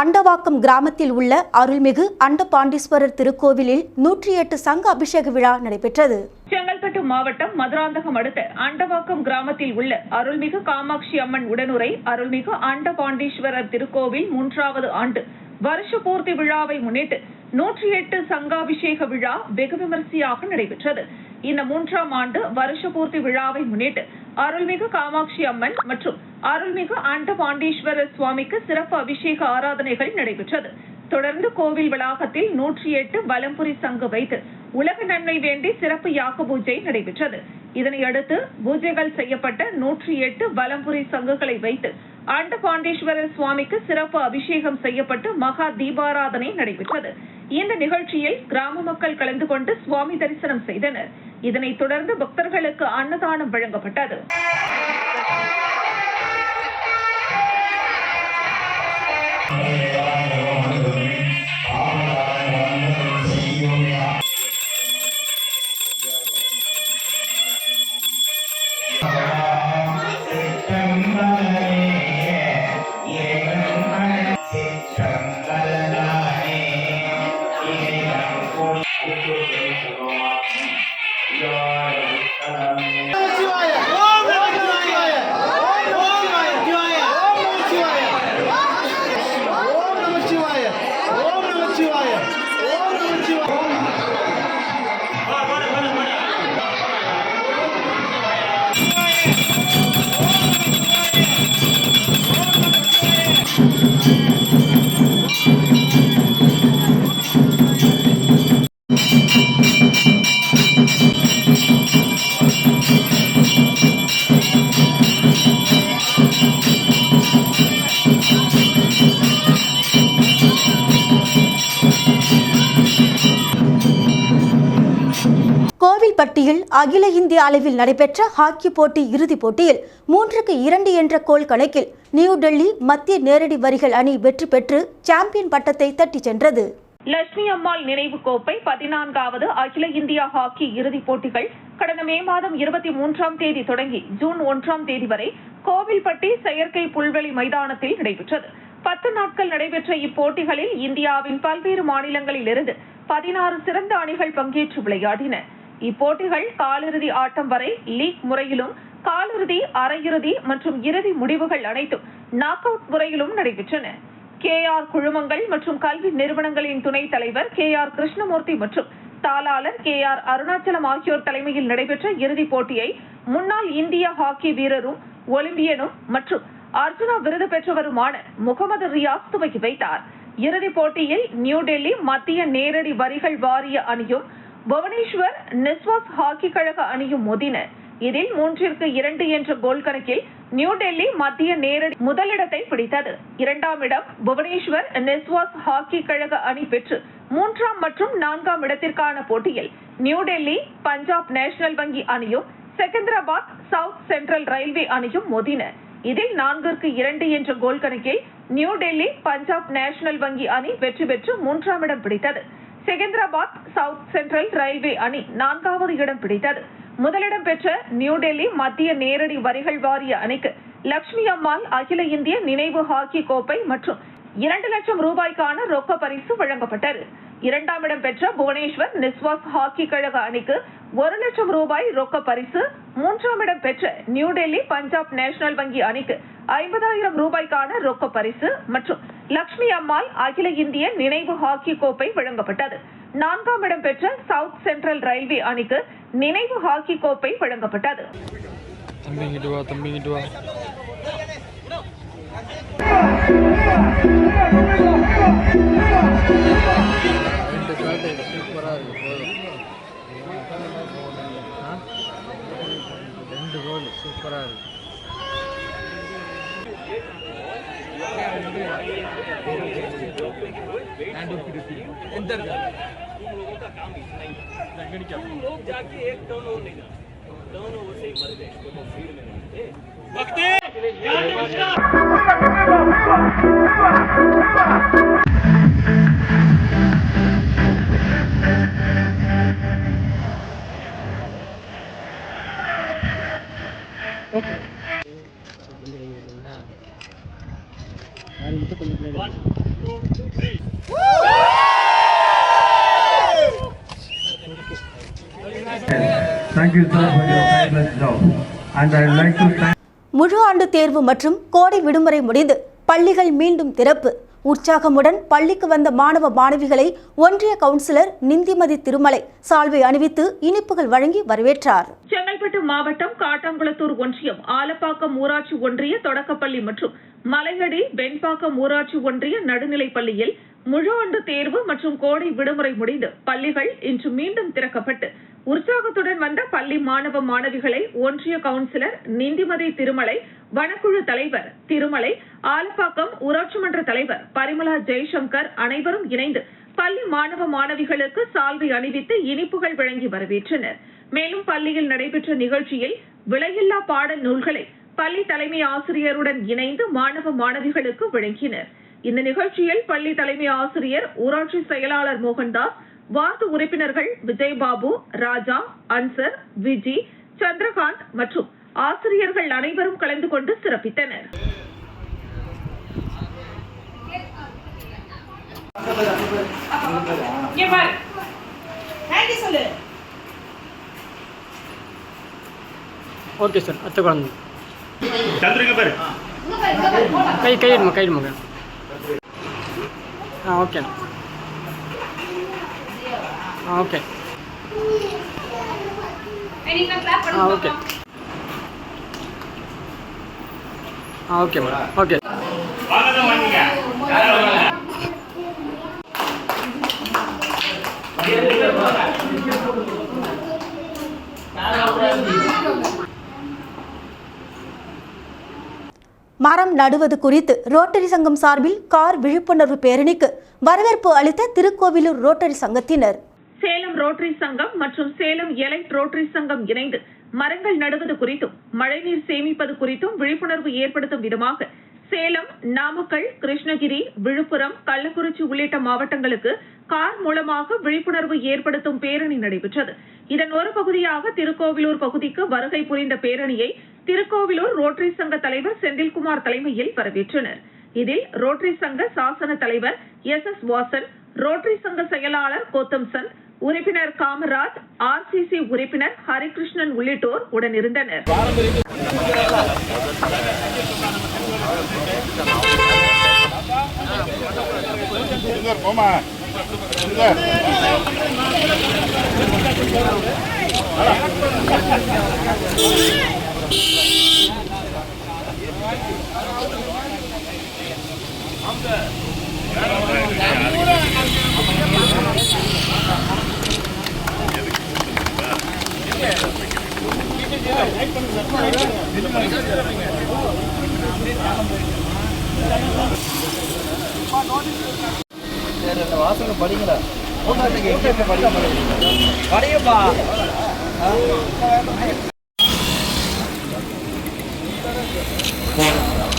அண்டவாக்கம் கிராமத்தில் உள்ள அருள்மிகு அண்டபாண்டீஸ்வரர் திருக்கோவிலில் நூற்றி எட்டு சங்க அபிஷேக விழா நடைபெற்றது. செங்கல்பட்டு மாவட்டம் மதுராந்தகம் அடுத்த அண்டவாக்கம் கிராமத்தில் உள்ள அருள்மிகு காமாட்சி அம்மன் உடனுரை அருள்மிகு அண்டபாண்டீஸ்வரர் திருக்கோவில் மூன்றாவது ஆண்டு வருஷ பூர்த்தி விழாவை முன்னிட்டு நூற்றி எட்டு சங்காபிஷேக விழா வெகு விமரிசையாக நடைபெற்றது. இந்த மூன்றாம் ஆண்டு வருஷ பூர்த்தி விழாவை முன்னிட்டு அருள்மிகு காமாட்சி அம்மன் மற்றும் அருள்மிகு அண்டபாண்டீஸ்வரர் சுவாமிக்கு சிறப்பு அபிஷேக ஆராதனைகள் நடைபெற்றது. தொடர்ந்து கோவில் வளாகத்தில் நூற்றி எட்டு வலம்புரி சங்கு வைத்து உலக நன்மை வேண்டி சிறப்பு யாக பூஜை நடைபெற்றது. இதனையடுத்து பூஜைகள் செய்யப்பட்ட நூற்றி எட்டு வலம்புரி சங்குகளை வைத்து அண்டபாண்டீஸ்வரர் சுவாமிக்கு சிறப்பு அபிஷேகம் செய்யப்பட்டு மகா தீபாராதனை நடைபெற்றது. இந்த நிகழ்ச்சியில் கிராம மக்கள் கலந்து கொண்டு சுவாமி தரிசனம் செய்தனர். இதனைத் தொடர்ந்து பக்தர்களுக்கு அன்னதானம் வழங்கப்பட்டது. Yeah. பட்டியில் அகில இந்திய அளவில் நடைபெற்ற ஹாக்கி போட்டி இறுதிப் போட்டியில் மூன்றுக்கு இரண்டு என்ற கோல் கணக்கில் நியூ டெல்லி மத்திய நேரடி வரிகள் அணி வெற்றி பெற்று சாம்பியன் பட்டத்தை தட்டிச் சென்றது. லட்சுமி அம்மாள் நினைவு கோப்பை பதினான்காவது அகில இந்தியா ஹாக்கி இறுதிப் போட்டிகள் கடந்த மே மாதம் இருபத்தி மூன்றாம் தேதி தொடங்கி ஜூன் ஒன்றாம் தேதி வரை கோவில்பட்டி செயற்கை புல்வெளி மைதானத்தில் நடைபெற்றது. பத்து நாட்கள் நடைபெற்ற இப்போட்டிகளில் இந்தியாவின் பல்வேறு மாநிலங்களிலிருந்து பதினாறு சிறந்த அணிகள் பங்கேற்று விளையாடின. இப்போட்டிகள் காலிறுதி ஆட்டம் வரை லீக் முறையிலும் காலிறுதி அரையிறுதி மற்றும் இறுதி முடிவுகள் அனைத்தும் நாக் அவுட் முறையிலும் நடைபெற்றன. கே ஆர் குழுமங்கள் மற்றும் கல்வி நிறுவனங்களின் துணைத் தலைவர் கே ஆர் கிருஷ்ணமூர்த்தி மற்றும் தாளாளர் கே ஆர் அருணாச்சலம் ஆகியோர் தலைமையில் நடைபெற்ற இறுதிப் போட்டியை முன்னாள் இந்திய ஹாக்கி வீரரும் ஒலிம்பியனும் மற்றும் அர்ஜுனா விருது பெற்றவருமான முகமது ரியாஸ் துவக்கி வைத்தார். இறுதிப் போட்டியில் நியூடெல்லி மத்திய நேரடி வரிகள் வாரிய அணியும் புவனேஸ்வர் நிஸ்வாஸ் ஹாக்கி கழக அணியும் மோதின. இதில் மூன்றிற்கு இரண்டு என்ற கோல் கணக்கில் நியூ டெல்லி மத்திய நேரடி முதலிடத்தை பிடித்தது. இரண்டாம் இடம் புவனேஸ்வர் நெஸ்வாஸ் ஹாக்கி கழக அணி பெற்று மூன்றாம் மற்றும் நான்காம் இடத்திற்கான போட்டியில் நியூ டெல்லி பஞ்சாப் நேஷனல் வங்கி அணியும் செகந்திராபாத் சவுத் சென்ட்ரல் ரயில்வே அணியும் மோதின. இதில் நான்கிற்கு இரண்டு என்ற கோல் கணக்கில் நியூ டெல்லி பஞ்சாப் நேஷனல் வங்கி அணி வெற்றி பெற்று மூன்றாம் இடம் பிடித்தது. செகந்திராபாத் சவுத் சென்ட்ரல் ரயில்வே அணி நான்காவது இடம் பிடித்தது. முதலிடம் பெற்ற நியூ டெல்லி மத்திய நேரடி வரிகள் வாரிய அணிக்கு லட்சுமி அம்மாள் அகில இந்திய நினைவு ஹாக்கி கோப்பை மற்றும் இரண்டு லட்சம் ரூபாய்க்கான ரொக்க பரிசு வழங்கப்பட்டது. இரண்டாம் இடம் பெற்ற புவனேஸ்வர் நிஸ்வாஸ் ஹாக்கி கழக அணிக்கு ஒரு லட்சம் ரூபாய் ரொக்க பரிசு மூன்றாம் இடம் பெற்ற நியூ டெல்லி பஞ்சாப் நேஷனல் வங்கி அணிக்கு ஐம்பதாயிரம் ரூபாய்க்கான ரொக்க பரிசு மற்றும் லட்சுமி அம்மாள் அகில இந்திய நினைவு ஹாக்கி கோப்பை வழங்கப்பட்டது. நான்காம் இடம் பெற்ற சவுத் சென்ட்ரல் ரயில்வே அணிக்கு நினைவு ஹாக்கி கோப்பை வழங்கப்பட்டது. इंटर तुम लोगों का काम इतना ही तुम लोग जाके एक टर्न ओवर नहीं टर्न ओवर से ही मर गए तो फ़ील्ड में नहीं थे முழு ஆண்டு தேர்வு மற்றும் கோடை விடுமுறை முடிந்து பள்ளிகள் மீண்டும் திறப்பு. உற்சாகமுடன் பள்ளிக்கு வந்த மாணவ மாணவிகளை ஒன்றிய கவுன்சிலர் நிந்திமதி திருமலை சால்வை அணிவித்து இனிப்புகள் வழங்கி வரவேற்றார். செங்கல்பட்டு மாவட்டம் காட்டாங்குளத்தூர் ஒன்றியம் ஆலப்பாக்கம் ஊராட்சி ஒன்றிய தொடக்கப்பள்ளி மற்றும் மலையடி வெண்பாக்கம் ஊராட்சி ஒன்றிய நடுநிலைப் பள்ளியில் முழு ஆண்டு தேர்வு மற்றும் கோடை விடுமுறை முடிந்து பள்ளிகள் இன்று மீண்டும் திறக்கப்பட்டு உற்சாகத்துடன் வந்த பள்ளி மாணவ மாணவிகளை ஒன்றிய கவுன்சிலர் நிந்திமதி திருமலை வனக்குழு தலைவர் திருமலை ஆலப்பாக்கம் ஊராட்சி மன்ற தலைவர் பரிமலா ஜெய்சங்கர் அனைவரும் இணைந்து பள்ளி மாணவ மாணவிகளுக்கு சால்வை அணிவித்து இனிப்புகள் வழங்கி வரவேற்றனர். மேலும் பள்ளியில் நடைபெற்ற நிகழ்ச்சியில் விலையில்லா பாடல் நூல்களை பள்ளி தலைமை ஆசிரியருடன் இணைந்து மாணவ மாணவிகளுக்கு வழங்கினர். இந்த நிகழ்ச்சியில் பள்ளி தலைமை ஆசிரியர் ஊராட்சி செயலாளர் மோகன்தாஸ் வார்டு உறுப்பினர்கள் விஜயபாபு ராஜா அன்சர் விஜி சந்திரகாந்த் மற்றும் ஆசிரியர்கள் அனைவரும் கலந்து கொண்டு சிறப்பித்தனர். ஓகே சார் அத்தை குழந்தை. கை கையிடுமா கையிடுமா ஆ ஓகேண்ணா ஆ ஓகே ஆ ஓகே ஆ ஓகே மேடம் ஓகே மரம் நடுவது குறித்து ரோட்டரி சங்கம் சார்பில் கார் விழிப்புணர்வு பேரணிக்கு வரவேற்பு அளித்த திருக்கோவிலூர் ரோட்டரி சங்கத்தினர். சேலம் ரோட்டரி சங்கம் மற்றும் சேலம் எலைட் ரோட்டரி சங்கம் இணைந்து மரங்கள் நடுவது குறித்தும் மழைநீர் சேமிப்பது குறித்தும் விழிப்புணர்வு ஏற்படுத்தும் விதமாக சேலம் நாமக்கல் கிருஷ்ணகிரி விழுப்புரம் கள்ளக்குறிச்சி உள்ளிட்ட மாவட்டங்களுக்கு கார் மூலமாக விழிப்புணர்வு ஏற்படுத்தும் பேரணி நடைபெற்றது. இதன் ஒரு பகுதியாக திருக்கோவிலூர் பகுதிக்கு வருகை புரிந்த பேரணியை திருக்கோவிலூர் ரோட்டரி சங்க தலைவர் செந்தில்குமார் தலைமையில் வரவேற்றனர் இதில் ரோட்டரி சங்க சாசன தலைவர் எஸ் எஸ் வாசன் ரோட்டரி சங்க செயலாளர் கோத்தம்சன் உறுப்பினர் காமராஜ் ஆர்சிசி உறுப்பினர் ஹரிகிருஷ்ணன் உள்ளிட்டோர் உடனிருந்தனர். வாசனை படிக்க படியப்பா. விழுப்புரம்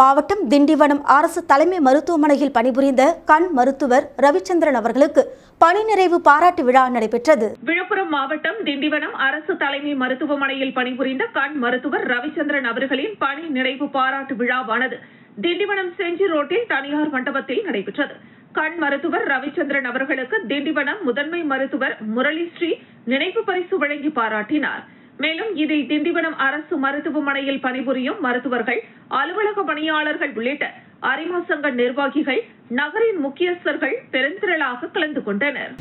மாவட்டம் திண்டிவனம் அரசு தலைமை மருத்துவமனையில் பணிபுரிந்த கண் மருத்துவர் ரவிச்சந்திரன் அவர்களுக்கு பணி நிறைவு பாராட்டு விழா நடைபெற்றது. விழுப்புரம் மாவட்டம் திண்டிவனம் அரசு தலைமை மருத்துவமனையில் பணிபுரிந்த கண் மருத்துவர் ரவிச்சந்திரன் அவர்களின் பணி நிறைவு பாராட்டு விழாவானது திண்டிவனம் செஞ்சி ரோட்டில் தனியார் மண்டபத்தில் நடைபெற்றது. கண் மருத்துவர் ரவிச்சந்திரன் அவர்களுக்கு திண்டிவனம் முதன்மை மருத்துவர் முரளி ஸ்ரீ நினைவு பரிசு வழங்கி பாராட்டினார். மேலும் இதில் திண்டிவனம் அரசு மருத்துவமனையில் பணிபுரியும் மருத்துவர்கள் அலுவலக பணியாளர்கள் உள்ளிட்ட அரிமா சங்க நிர்வாகிகள் நகரின் முக்கியஸ்தர்கள் பெருந்திரளாக கலந்து கொண்டனர்.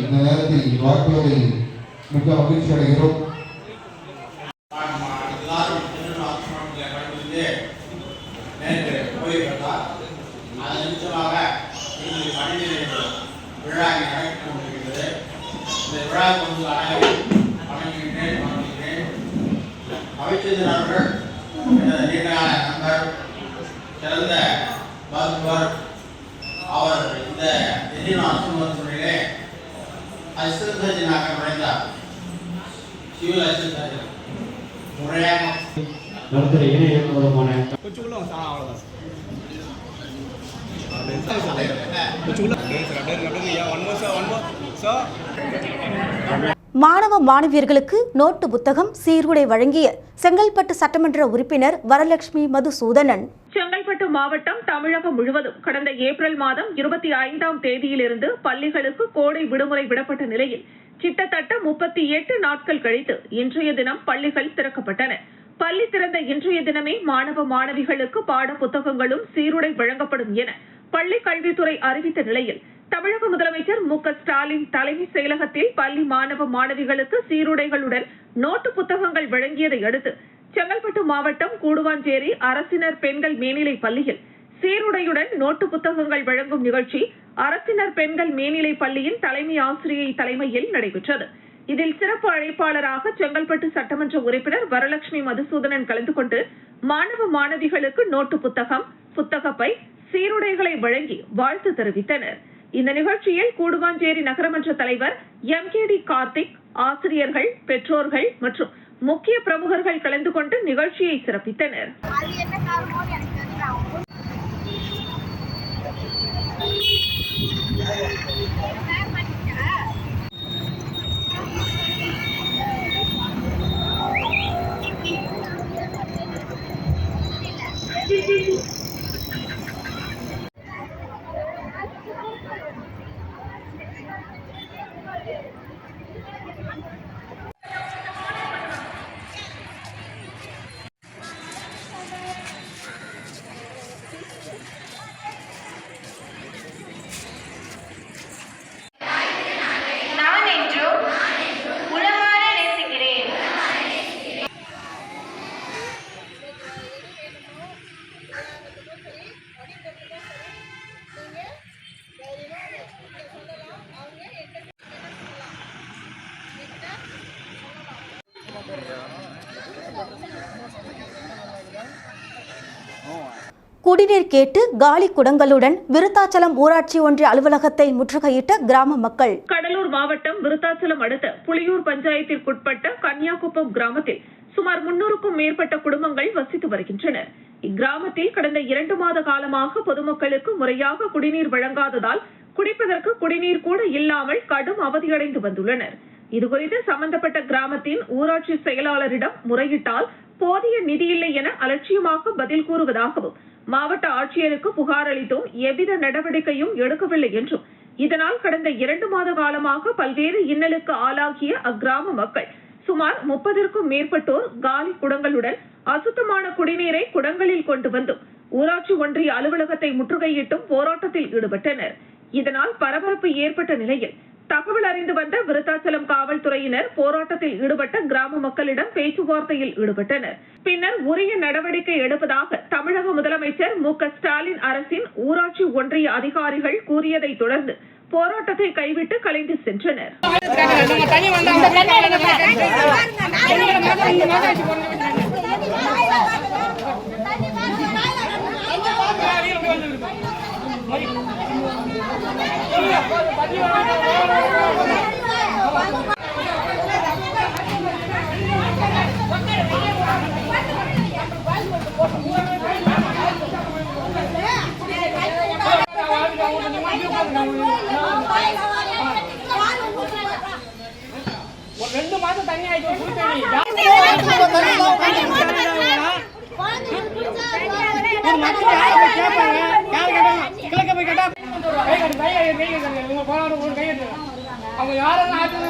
இந்த நேரத்தில் வாழ்த்துவதில் மிக மகிழ்ச்சி அடைகிறோம் முறையாக மருத்துவ இணை இயக்குநருமான மாணவ மாணவியர்களுக்கு நோட்டு புத்தகம் சீருடை வழங்கிய செங்கல்பட்டு சட்டமன்ற உறுப்பினர் வரலட்சுமி மதுசூதனன். செங்கல்பட்டு மாவட்டம் தமிழகம் முழுவதும் கடந்த ஏப்ரல் மாதம் இருபத்தி ஐந்தாம் தேதியிலிருந்து பள்ளிகளுக்கு கோடை விடுமுறை விடப்பட்ட நிலையில் கிட்டத்தட்ட முப்பத்தி எட்டு நாட்கள் கழித்து இன்றைய தினம் பள்ளிகள் திறக்கப்பட்டன. பள்ளி திறந்த இன்றைய தினமே மாணவ மாணவிகளுக்கு பாட புத்தகங்களும் சீருடை வழங்கப்படும் என பள்ளி கல்வித்துறை அறிவித்த நிலையில் தமிழக முதலமைச்சர் மு ஸ்டாலின் தலைமை செயலகத்தில் பள்ளி மாணவ மாணவிகளுக்கு சீருடைகளுடன் நோட்டு புத்தகங்கள் வழங்கியதை அடுத்து செங்கல்பட்டு மாவட்டம் கூடுவாஞ்சேரி அரசினர் பெண்கள் மேல்நிலை பள்ளியில் சீருடையுடன் நோட்டு புத்தகங்கள் வழங்கும் நிகழ்ச்சி அரசினர் பெண்கள் மேல்நிலை பள்ளியின் தலைமை ஆசிரியை தலைமையில் நடைபெற்றது. இதில் சிறப்பு அழைப்பாளராக செங்கல்பட்டு சட்டமன்ற உறுப்பினர் வரலட்சுமி மதுசூதனன் கலந்து கொண்டு மாணவ மாணவிகளுக்கு நோட்டு புத்தகம் புத்தகப்பை சீருடைகளை வழங்கி வாழ்த்து தெரிவித்தனர். இந்த நிகழ்ச்சியில் கூடுவாஞ்சேரி நகரமன்ற தலைவர் எம் கே டி கார்த்திக் ஆசிரியர்கள் பெற்றோர்கள் மற்றும் முக்கிய பிரமுகர்கள் கலந்து கொண்டு நிகழ்ச்சியை சிறப்பித்தனர். நான் குடிநீர் கேட்டு காலி குடங்களுடன் விருத்தாச்சலம் ஊராட்சி ஒன்றிய அலுவலகத்தை முற்றுகையிட்ட கிராம மக்கள். கடலூர் மாவட்டம் விருத்தாச்சலம் அடுத்த புலியூர் பஞ்சாயத்திற்குட்பட்ட கன்னியாகுப்பம் கிராமத்தில் சுமார் முன்னூறுக்கும் மேற்பட்ட குடும்பங்கள் வசித்து வருகின்றனர். இக்கிராமத்தில் கடந்த இரண்டு மாத காலமாக பொதுமக்களுக்கு முறையாக குடிநீர் வழங்காததால் குடிப்பதற்கு குடிநீர் கூட இல்லாமல் கடும் அவதியடைந்து வந்துள்ளனர். இதுகுறித்து சம்பந்தப்பட்ட கிராமத்தின் ஊராட்சி செயலாளரிடம் முறையிட்டால் போதிய நிதி இல்லை என அலட்சியமாக பதில் கூறுவதாகவும் மாவட்ட ஆட்சியருக்கு புகார் அளித்தும் எவ்வித நடவடிக்கையும் எடுக்கவில்லை என்றும் இதனால் கடந்த இரண்டு மாத காலமாக பல்வேறு இன்னலுக்கு ஆளாகிய அக்கிராம மக்கள் சுமார் முப்பதற்கும் மேற்பட்டோர் காலி குடங்களுடன் அசுத்தமான குடிநீரை குடங்களில் கொண்டு வந்தும் ஊராட்சி ஒன்றிய அலுவலகத்தை முற்றுகையிட்டும் போராட்டத்தில் ஈடுபட்டனர். இதனால் பரபரப்பு ஏற்பட்ட நிலையில் தகவல் அறிந்து வந்த விருத்தாச்சலம் காவல்துறையினர் போராட்டத்தில் ஈடுபட்ட கிராம மக்களிடம் பேச்சுவார்த்தையில் ஈடுபட்டனர். பின்னர் உரிய நடவடிக்கை எடுப்பதாக தமிழக முதலமைச்சர் மு க ஸ்டாலின் அரசின் ஊராட்சி ஒன்றிய அதிகாரிகள் கூறியதை தொடர்ந்து போராட்டத்தை கைவிட்டு கலைந்து சென்றனர். ரெண்டு மாசம் தண்ணி ஆயிடுச்சு புது தண்ணி மக்கள் கேட்பாங்க யார் கேட்டாங்க கிழக்க போய் கேட்டா கை கட்டு கை கட்டு கை கட்டு போராட ஒரு கை கட்டு அவங்க ஆச்சு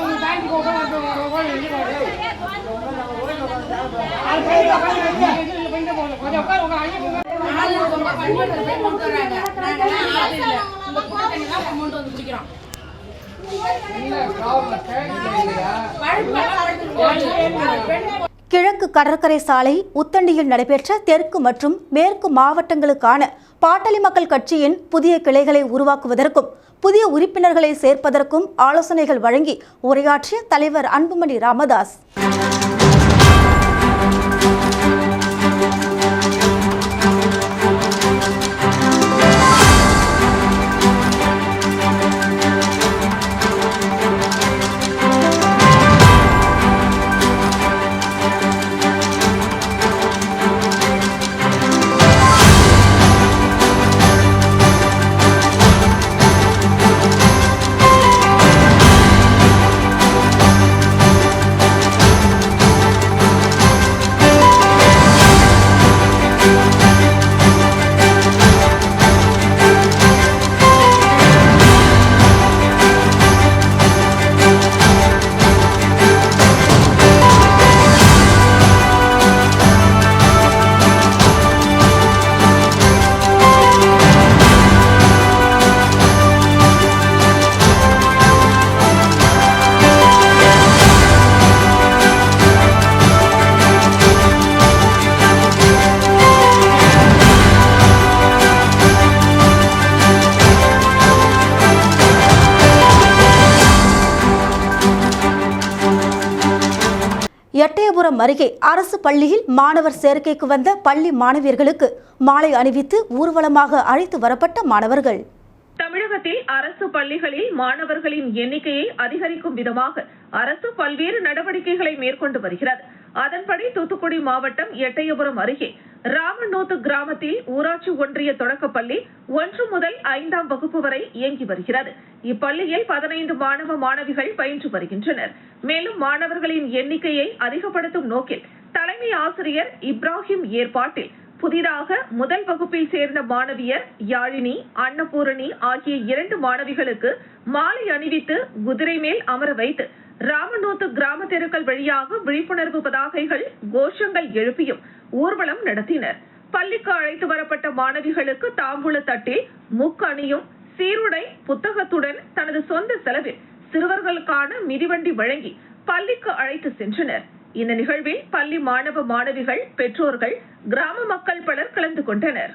கிழக்கு கடற்கரை சாலை உத்தண்டியில் நடைபெற்ற தெற்கு மற்றும் மேற்கு மாவட்டங்களுக்கான பாட்டாளி மக்கள் கட்சியின் புதிய கிளைகளை உருவாக்குவதற்கும் புதிய உறுப்பினர்களை சேர்ப்பதற்கும் ஆலோசனைகள் வழங்கி உரையாற்றிய தலைவர் அன்புமணி ராமதாஸ். விழுப்புரம் அருகே அரசு பள்ளியில் மாணவர் சேர்க்கைக்கு வந்த பள்ளி மாணவியர்களுக்கு மாலை அணிவித்து ஊர்வலமாக அழைத்து வரப்பட்ட மாணவர்கள். தமிழகத்தில் அரசு பள்ளிகளில் மாணவர்களின் எண்ணிக்கையை அதிகரிக்கும் விதமாக அரசு பல்வேறு நடவடிக்கைகளை மேற்கொண்டு வருகிறது. அதன்படி தூத்துக்குடி மாவட்டம் எட்டயபுரம் அருகே ராமநூத்து கிராமத்தில் ஊராட்சி ஒன்றிய தொடக்கப்பள்ளி ஒன்று முதல் ஐந்தாம் வகுப்பு வரை இயங்கி வருகிறது. இப்பள்ளியில் பதினைந்து மாணவ மாணவிகள் பயின்று வருகின்றனர். மேலும் மாணவர்களின் எண்ணிக்கையை அதிகப்படுத்தும் நோக்கில் தலைமை ஆசிரியர் இப்ராஹிம் ஏற்பாட்டில் புதிதாக முதல் வகுப்பில் சேர்ந்த மாணவியர் யாழினி அன்னபூரணி ஆகிய இரண்டு மாணவிகளுக்கு மாலை அணிவித்து குதிரை மேல் அமர வைத்து ராமநூத்து கிராம தெருக்கள் வழியாக விழிப்புணர்வு பதாகைகள் கோஷங்கள் எழுப்பியும் ஊர்வலம் நடத்தினர். பள்ளிக்கு அழைத்து வரப்பட்ட மாணவிகளுக்கு தாம்பூல தட்டில் முக்கணியும் சீருடை புத்தகத்துடன் தனது சொந்த செலவில் சிறுவர்களுக்கான மிதிவண்டி வழங்கி பள்ளிக்கு அழைத்து சென்றனர். இந்த நிகழ்வில் பள்ளி மாணவ மாணவிகள் பெற்றோர்கள் கிராம மக்கள் பலர் கலந்து கொண்டனர்.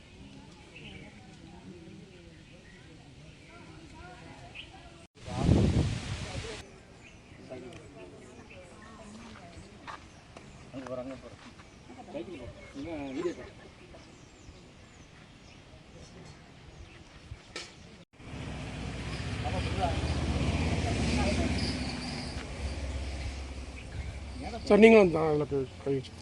சார் நீங்களும் தான் அதில் கை வச்சு